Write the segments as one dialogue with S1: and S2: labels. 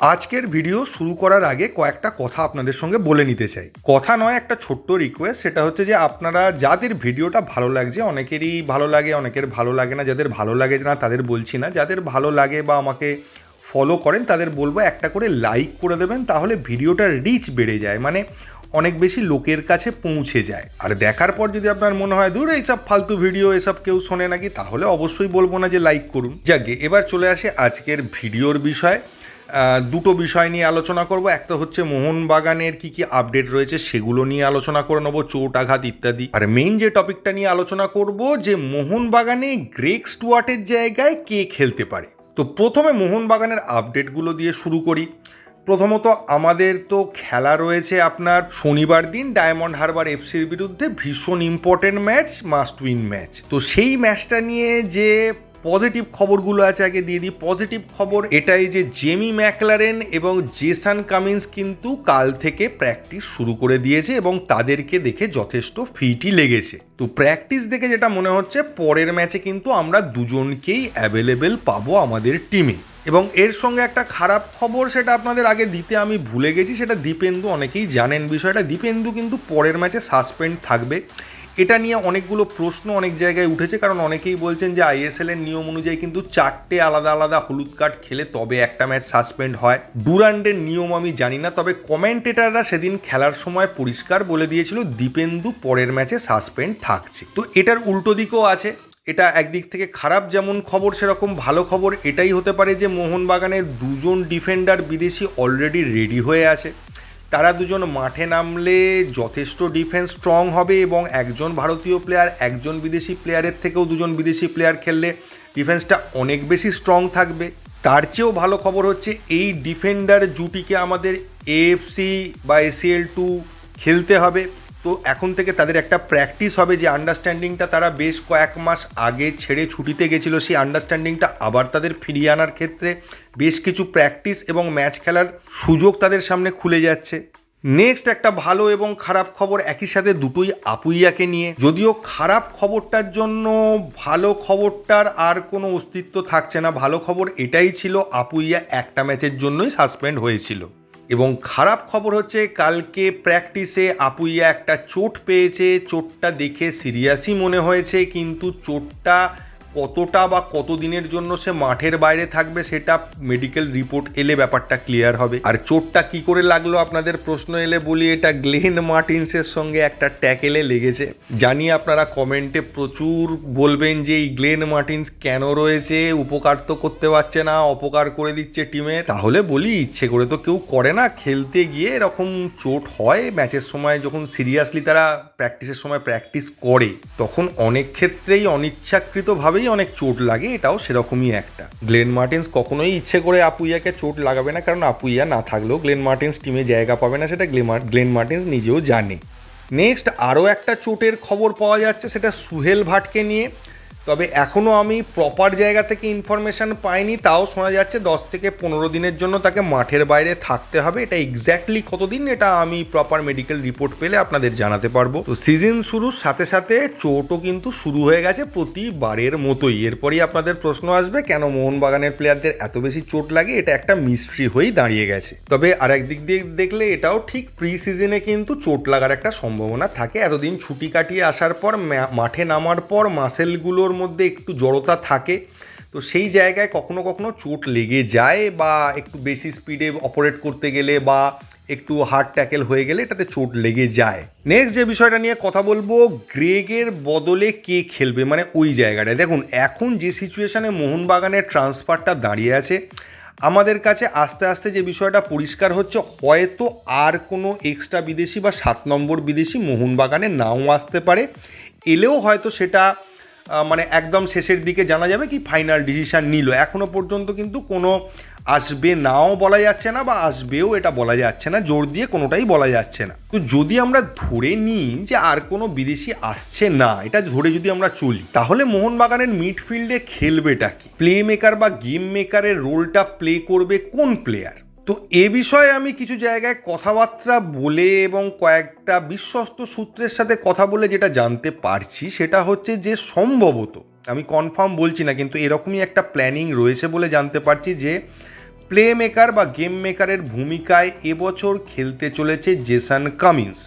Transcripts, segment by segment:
S1: আজকের ভিডিও শুরু করার আগে কয়েকটা কথা আপনাদের সঙ্গে বলে নিতে চাই। কথা নয়, একটা ছোট্ট রিকোয়েস্ট সেটা হচ্ছে যে আপনারা যাদের ভিডিওটা ভালো লাগছে, অনেকেরই ভালো লাগে, অনেকের ভালো লাগে না, যাদের ভালো লাগে না তাদের বলছি না, যাদের ভালো লাগে বা আমাকে ফলো করেন তাদের বলব একটা করে লাইক করে দেবেন, তাহলে ভিডিওটার রিচ বেড়ে যায় মানে অনেক বেশি লোকের কাছে পৌঁছে যায়। আর দেখার পর যদি আপনার মনে হয় দূর এইসব ফালতু ভিডিও এসব কেউ শোনে নাকি? তাহলে অবশ্যই বলব না যে লাইক করুন। যাকে এবার চলে আসে আজকের ভিডিওর বিষয়। দুটো বিষয় নিয়ে আলোচনা করব। একটা হচ্ছে মোহনবাগানের কি কি আপডেট রয়েছে সেগুলো নিয়ে আলোচনা করে নেব, চোট আঘাত ইত্যাদি। আর মেইন যে টপিকটা নিয়ে আলোচনা করব যে মোহনবাগানে গ্রেক স্টুয়ার্টের জায়গায় কে খেলতে পারে। তো প্রথমে মোহনবাগানের আপডেটগুলো দিয়ে শুরু করি। প্রথমত আমাদের তো খেলা রয়েছে আপনার শনিবার দিন ডায়মন্ড হারবার এফসির বিরুদ্ধে ভীষণ important match must win match তো সেই ম্যাচটা নিয়ে যে পজিটিভ খবরগুলো আছে আগে দিয়ে দিই। পজিটিভ খবর এটাই যে জেমি ম্যাকলারেন এবং জেসান কামিন্স কিন্তু কাল থেকে প্র্যাকটিস শুরু করে দিয়েছে এবং তাদেরকে দেখে যথেষ্ট ফিটই লেগেছে। তো প্র্যাকটিস দেখে যেটা মনে হচ্ছে, পরের ম্যাচে কিন্তু আমরা দুজনকেই অ্যাভেলেবেল পাবো আমাদের টিমে এবং এর সঙ্গে একটা খারাপ খবর সেটা আপনাদের আগে দিতে আমি ভুলে গেছি, সেটা দীপেন্দু অনেকেই জানেন বিষয়টা। দীপেন্দু কিন্তু পরের ম্যাচে সাসপেন্ড থাকবে। এটা নিয়ে অনেকগুলো প্রশ্ন অনেক জায়গায় উঠেছে, কারণ অনেকেই বলছেন যে আইএসএল এর নিয়ম অনুযায়ী কিন্তু চারটে আলাদা আলাদা হলুদ কার্ড খেলে তবে একটা ম্যাচ সাসপেন্ড হয়। ডুরান্ডের নিয়ম আমি জানি না, তবে কমেন্টেটাররা সেদিন খেলার সময় পরিষ্কার বলে দিয়েছিল, দীপেন্দু পরের ম্যাচে সাসপেন্ড থাকছে। তো এটার উল্টো দিকও আছে। এটা একদিক থেকে খারাপ যেমন খবর, সেরকম ভালো খবর এটাই হতে পারে যে মোহনবাগানের দুজন ডিফেন্ডার বিদেশি অলরেডি রেডি হয়ে আছে। তারা দুজন মাঠে নামলে যথেষ্ট ডিফেন্স স্ট্রং হবে এবং একজন ভারতীয় প্লেয়ার একজন বিদেশি প্লেয়ারের থেকেও দুজন বিদেশি প্লেয়ার খেললে ডিফেন্সটা অনেক বেশি স্ট্রং থাকবে। তার চেয়েও ভালো খবর হচ্ছে এই ডিফেন্ডার জুটিকে আমাদের এএফসি বা এসিএল টু খেলতে হবে। তো এখন থেকে তাদের একটা প্র্যাকটিস হবে যে আন্ডারস্ট্যান্ডিংটা তারা বেশ কয়েক মাস আগে ছেড়ে ছুটিতে গেছিল, সেই আন্ডারস্ট্যান্ডিংটা আবার তাদের ফিরিয়ে আনার ক্ষেত্রে বেশ কিছু প্র্যাকটিস এবং ম্যাচ খেলার সুযোগ তাদের সামনে খুলে যাচ্ছে। নেক্সট একটা ভালো এবং খারাপ খবর একই সাথে দুটোই আপুইয়াকে নিয়ে। যদিও খারাপ খবরটার জন্য ভালো খবরটার আর কোনো অস্তিত্ব থাকছে না। ভালো খবর এটাই ছিল, আপুইয়া একটা ম্যাচের জন্যই সাসপেন্ড হয়েছিল। এবং খারাপ খবর হচ্ছে কালকে প্র্যাকটিসে আপুইয়া একটা চোট পেয়েছে, চোটটা দেখে সিরিয়াসই মনে হয়েছে, কিন্তু চোটটা কতটা বা কত দিনের জন্য সে মাঠের বাইরে থাকবে সেটা মেডিকেল রিপোর্ট এলে ব্যাপারটা ক্লিয়ার হবে। আর চোটটা কি করে লাগল আপনাদের প্রশ্ন এলে বলি, এটা গ্লেন মার্টিন্সের সঙ্গে একটা ট্যাকেলে লেগেছে। জানি আপনারা কমেন্টে প্রচুর বলবেন যে এই গ্লেন মার্টিন্স কেন রয়েছে, উপকার তো করতে পারছে না, অপকার করে দিচ্ছে টিমের। তাহলে বলি, ইচ্ছে করে তো কেউ করে না, খেলতে গিয়ে এরকম চোট হয়, ম্যাচের সময় যখন সিরিয়াসলি তারা প্র্যাকটিসের সময় প্র্যাকটিস করে, তখন অনেক ক্ষেত্রেই অনিচ্ছাকৃতভাবেই অনেক চোট লাগে, এটাও সেরকমই একটা। গ্লেন মার্টিন্স কখনোই ইচ্ছে করে আপুইয়াকে চোট লাগাবে না, কারণ আপুইয়া না থাকলেও গ্লেন মার্টিন্স টিমে জায়গা পাবে না, সেটা গ্লেন মার্টিন্স নিজেও জানে। নেক্সট আরও একটা চোটের খবর পাওয়া যাচ্ছে, সেটা সুহেল ভাটকে নিয়ে। তবে এখনও আমি প্রপার জায়গা থেকে ইনফরমেশান পাইনি, তাও শোনা যাচ্ছে দশ থেকে পনেরো দিনের জন্য তাকে মাঠের বাইরে থাকতে হবে। এটা এক্স্যাক্টলি কতদিন এটা আমি প্রপার মেডিকেল রিপোর্ট পেলে আপনাদের জানাতে পারব। তো সিজন শুরুর সাথে সাথে চোটও কিন্তু শুরু হয়ে গেছে প্রতিবারের মতোই। এরপরই আপনাদের প্রশ্ন আসবে, কেন মোহনবাগানের প্লেয়ারদের এত বেশি চোট লাগে? এটা একটা মিস্ট্রি হয়েই দাঁড়িয়ে গেছে। তবে আর একদিক দিয়ে দেখলে এটাও ঠিক প্রি সিজনে কিন্তু চোট লাগার একটা সম্ভাবনা থাকে। এতদিন ছুটি কাটিয়ে আসার পর মাঠে নামার পর মাসেলগুলোর মধ্যে একটু জড়তা থাকে, তো সেই জায়গায় কখনো কখনো চোট লেগে যায় বা একটু বেশি স্পিডে অপারেট করতে গেলে বা একটু হার্ড ট্যাকেল হয়ে গেলে এটাতে চোট লেগে যায়। নেক্সট যে বিষয়টা নিয়ে কথা বলব গ্রেগের বদলে কে খেলবে? মানে ওই জায়গাটায়। দেখুন, এখন যে সিচুয়েশানে মোহনবাগানের ট্রান্সফারটা দাঁড়িয়ে আছে, আমাদের কাছে আস্তে আস্তে যে বিষয়টা পরিষ্কার হচ্ছে, হয়তো আর কোনো এক্সট্রা বিদেশি বা সাত নম্বর বিদেশি মোহনবাগানে নাও আসতে পারে। এলেও হয়তো সেটা মানে একদম শেষের দিকে জানা যাবে কি ফাইনাল ডিসিশন নিল। এখনও পর্যন্ত কিন্তু কোনো আসবে নাও বলা যাচ্ছে না বা আসবেও এটা বলা যাচ্ছে না, জোর দিয়ে কোনোটাই বলা যাচ্ছে না। তো যদি আমরা ধরে নিই যে আর কোনো বিদেশি আসছে না, এটা ধরে যদি আমরা চলি, তাহলে মোহনবাগানের মিডফিল্ডে খেলবেটা কি? প্লে মেকার বা গেম মেকারের রোলটা প্লে করবে কোন প্লেয়ার তো এ বিষয়ে আমি কিছু জায়গায় কথাবার্তা বলে এবং কয়েকটা বিশ্বস্ত সূত্রের সাথে কথা বলে যেটা জানতে পারছি, সেটা হচ্ছে যে সম্ভবত, আমি কনফার্ম বলছি না, কিন্তু এরকমই একটা প্ল্যানিং রয়েছে বলে জানতে পারছি যে প্লে মেকার বা গেম মেকারের ভূমিকায় এবছর খেলতে চলেছে জেসান কামিন্স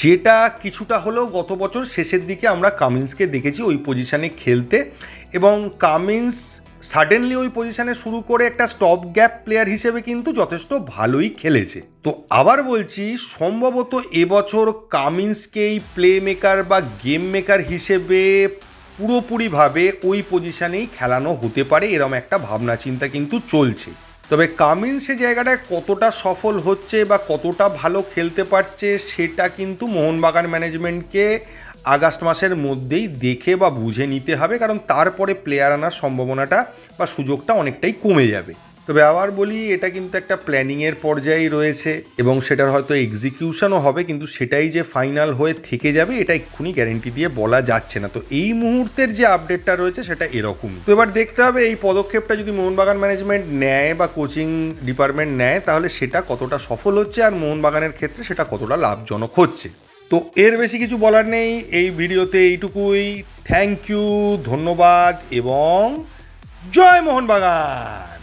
S1: যেটা কিছুটা হলেও গত বছর শেষের দিকে আমরা কামিন্সকে দেখেছি ওই পজিশানে খেলতে এবং কামিন্স সাডেনলি ওই পজিশনে শুরু করে একটা স্টপ গ্যাপ প্লেয়ার হিসেবে কিন্তু যথেষ্ট ভালোই খেলেছে। তো আবার বলছি, সম্ভবত এবছর কামিন্সকেই প্লে মেকার বা গেম মেকার হিসেবে পুরোপুরিভাবে ওই পজিশনেই খেলানো হতে পারে এরম একটা ভাবনা চিন্তা কিন্তু চলছে। তবে কামিন সে জায়গাটায় কতটা সফল হচ্ছে বা কতটা ভালো খেলতে পারছে সেটা কিন্তু মোহনবাগান ম্যানেজমেন্টকে আগস্ট মাসের মধ্যেই দেখে বা বুঝে নিতে হবে, কারণ তারপরে প্লেয়ার আনার সম্ভাবনাটা বা সুযোগটা অনেকটাই কমে যাবে। তবে আবার বলি, এটা কিন্তু একটা প্ল্যানিংয়ের পর্যায়েই রয়েছে এবং সেটার হয়তো এক্সিকিউশনও হবে, কিন্তু সেটাই যে ফাইনাল হয়ে থেকে যাবে, এটা এক্ষুনি গ্যারেন্টি দিয়ে বলা যাচ্ছে না। তো এই মুহূর্তের যে আপডেটটা রয়েছে, সেটা এরকমই। তো এবার দেখতে হবে এই পদক্ষেপটা যদি মোহনবাগান ম্যানেজমেন্ট নেয় বা কোচিং ডিপার্টমেন্ট নেয়, তাহলে সেটা কতটা সফল হচ্ছে, আর মোহনবাগানের ক্ষেত্রে সেটা কতটা লাভজনক হচ্ছে। তো এর বেশি কিছু বলার নেই। এই ভিডিওতে এইটুকুই। থ্যাংক ইউ ধন্যবাদ এবং জয় মোহনবাগান।